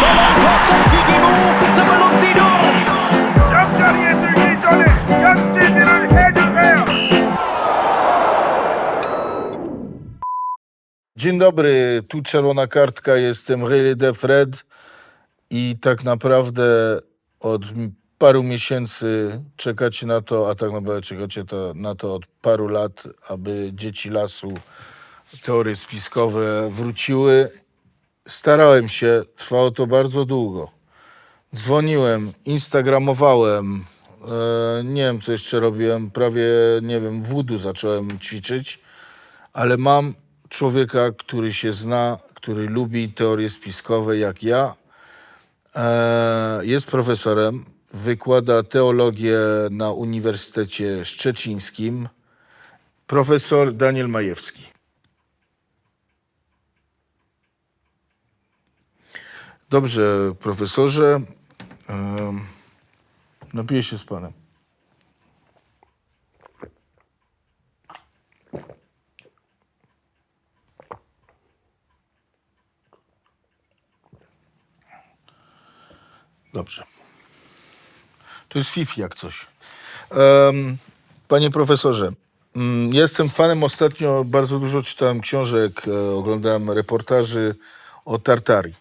도망쳤어 기기무 스물롱 디돌 잠자리에 들기 전에 양치질을 해주세요. Dzień dobry, tu czerwona kartka, jestem Riley de Fred i tak naprawdę od m- paru miesięcy czekacie na to, a tak naprawdę czekacie to, na to od paru lat, aby dzieci lasu, teorie spiskowe wróciły. Starałem się, trwało to bardzo długo. Dzwoniłem, instagramowałem, e, nie wiem co jeszcze robiłem, prawie nie wiem, wudu zacząłem ćwiczyć ale mam człowieka, który się zna, który lubi teorie spiskowe jak ja. E, jest profesorem, wykłada teologię na Uniwersytecie Szczecińskim. Profesor Daniel Majewski. Dobrze, profesorze. Napiję się z panem. Dobrze. To jest Fifi jak coś. Panie profesorze, mm, jestem fanem ostatnio, bardzo dużo czytałem książek, e, oglądałem reportaży o Tartarii.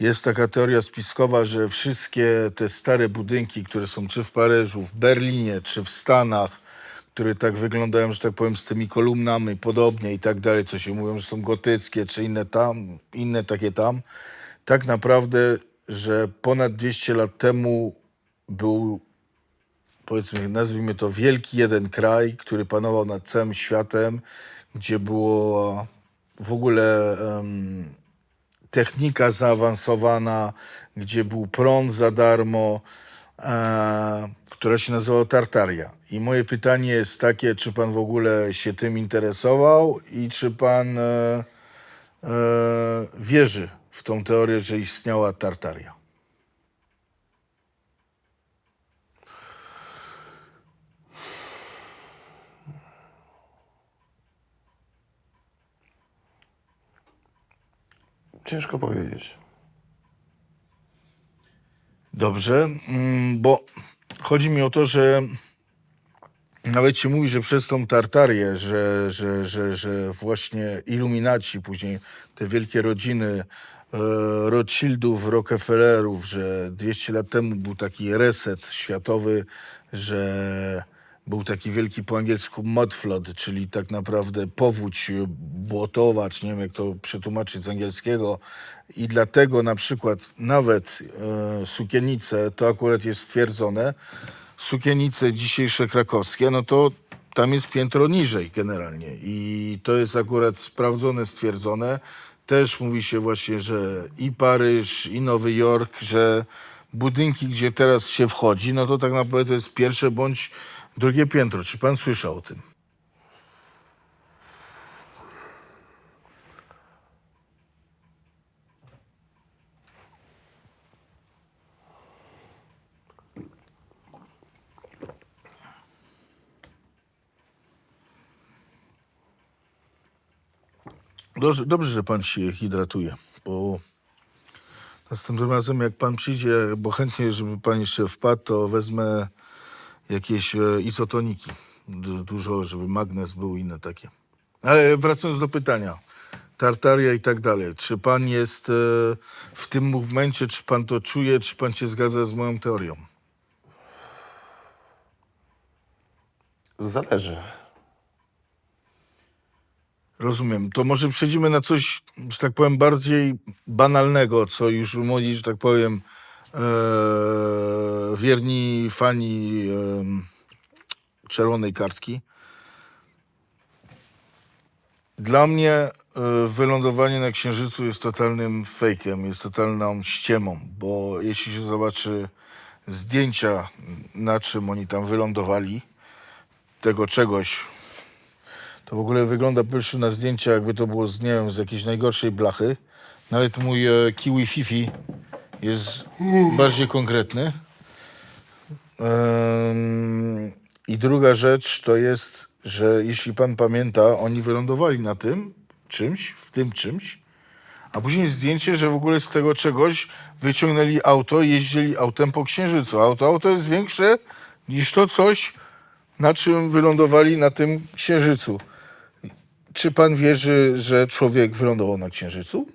Jest taka teoria spiskowa, że wszystkie te stare budynki, które są czy w Paryżu, w Berlinie, czy w Stanach, które tak wyglądają, że tak powiem, z tymi kolumnami podobnie i tak dalej, co się mówią, że są gotyckie, czy inne tam, inne takie tam, tak naprawdę, że ponad 200 lat temu był, powiedzmy, nazwijmy to wielki jeden kraj, który panował nad całym światem, gdzie było w ogóle em, technika zaawansowana, gdzie był prąd za darmo, e, która się nazywała Tartaria. I moje pytanie jest takie, czy pan w ogóle się tym interesował i czy pan e, e, wierzy w tą teorię, że istniała Tartaria? Ciężko powiedzieć. Dobrze, mm, bo chodzi mi o to, że nawet się mówi, że przez tą Tartarię, że, że, że, że właśnie iluminaci, później te wielkie rodziny e, Rothschildów, Rockefellerów, że 200 lat temu był taki reset światowy, że był taki wielki po angielsku mudflood, czyli tak naprawdę powódź błotowa, czy nie wiem jak to przetłumaczyć z angielskiego. I dlatego na przykład nawet e, sukienice, to akurat jest stwierdzone, sukienice dzisiejsze krakowskie, no to tam jest piętro niżej generalnie. I to jest akurat sprawdzone, stwierdzone. Też mówi się właśnie, że i Paryż, i Nowy Jork, że budynki, gdzie teraz się wchodzi, no to tak naprawdę to jest pierwsze bądź drugie piętro. Czy pan słyszał o tym? Dobrze, dobrze, że pan się hydratuje, bo następnym razem jak pan przyjdzie, bo chętnie, żeby pan jeszcze wpadł, to wezmę jakieś e, izotoniki. Du- Dużo, żeby magnez był inne takie. Ale wracając do pytania. Tartaria i tak dalej. Czy pan jest e, w tym movemencie, czy pan to czuje, czy pan się zgadza z moją teorią? Zależy. Rozumiem. To może przejdziemy na coś, że tak powiem, bardziej banalnego, co już młodzi, że tak powiem, wierni fani e, czerwonej kartki. Dla mnie e, wylądowanie na Księżycu jest totalnym fejkiem, jest totalną ściemą, bo jeśli się zobaczy zdjęcia, na czym oni tam wylądowali, tego czegoś, to w ogóle wygląda pierwszy na zdjęcia, jakby to było z, nie wiem, z jakiejś najgorszej blachy. Nawet mój e, Kiwi Fifi jest bardziej konkretny. I druga rzecz to jest, że jeśli pan pamięta, oni wylądowali na tym czymś, w tym czymś, A później zdjęcie, że w ogóle z tego czegoś wyciągnęli auto i jeździli autem po księżycu. Auto, auto jest większe niż to coś, na czym wylądowali na tym księżycu. Czy pan wierzy, że człowiek wylądował na księżycu?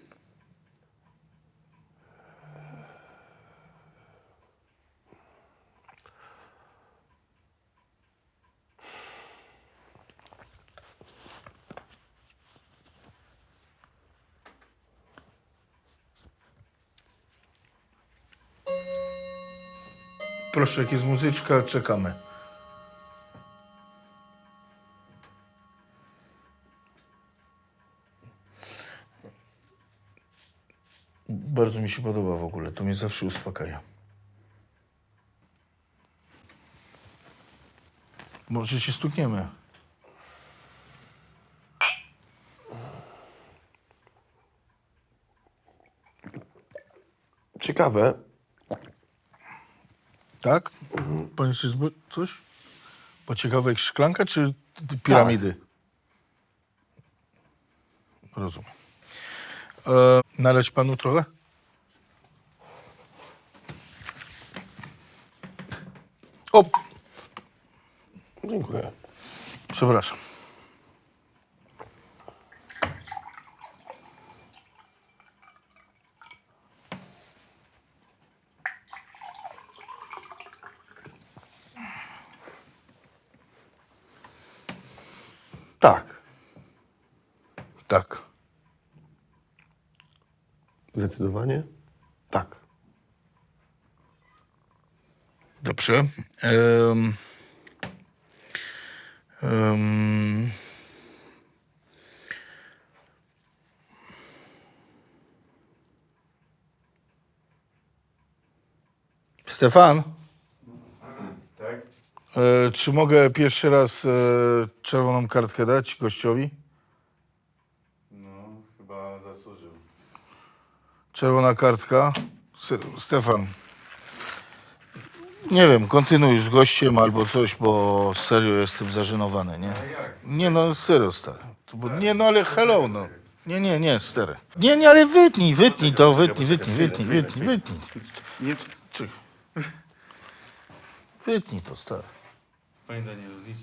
Proszę, jak jest muzyczka, czekamy. Bardzo mi się podoba w ogóle, to mnie zawsze uspokaja. Może się stukniemy. Ciekawe. Tak? Pan jeszcze zbo- coś? Bo ciekawe jak szklanka czy t- piramidy? Rozumiem. E, naleć panu trochę? O, Dziękuję. przepraszam. Tak. Tak. Zdecydowanie tak. Dobrze. Em, em, Stefan? Tak? E, czy mogę pierwszy raz e, czerwoną kartkę dać gościowi? Czerwona kartka. Stefan. Nie wiem, kontynuuj z gościem albo coś, bo serio jestem zażenowany, nie? Nie no, serio, stary. To, bo, nie no, ale hello, no. Nie, nie, nie, stary. Nie, nie, ale wytnij, wytnij to, wytnij, wytnij, wytnij, wytnij, wytnij. Nie. Wytnij to, stary. panie Danielu, nic,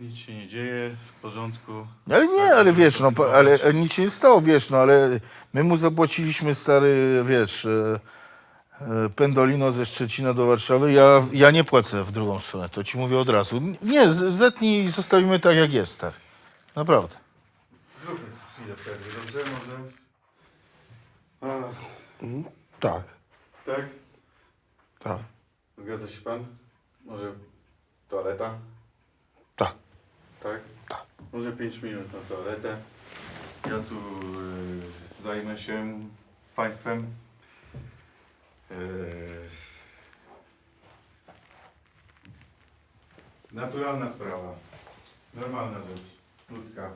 nic się nie dzieje, w porządku. Ale nie, ale wiesz, no, ale nic się nie stało, wiesz, no, ale my mu zapłaciliśmy, stary, wiesz, e, e, pendolino ze Szczecina do Warszawy, ja, ja nie płacę w drugą stronę, to ci mówię od razu. Nie, z- zetnij i zostawimy tak, jak jest, stary. Naprawdę. Zróbmy chwilę przerwy, dobrze? Może? A, Tak. tak? Tak. Zgadza się pan? Może toaleta? Tak. Tak? Tak. Może 5 minut na toaletę. Ja tu y, zajmę się państwem. Y, naturalna sprawa. Normalna rzecz. Ludzka.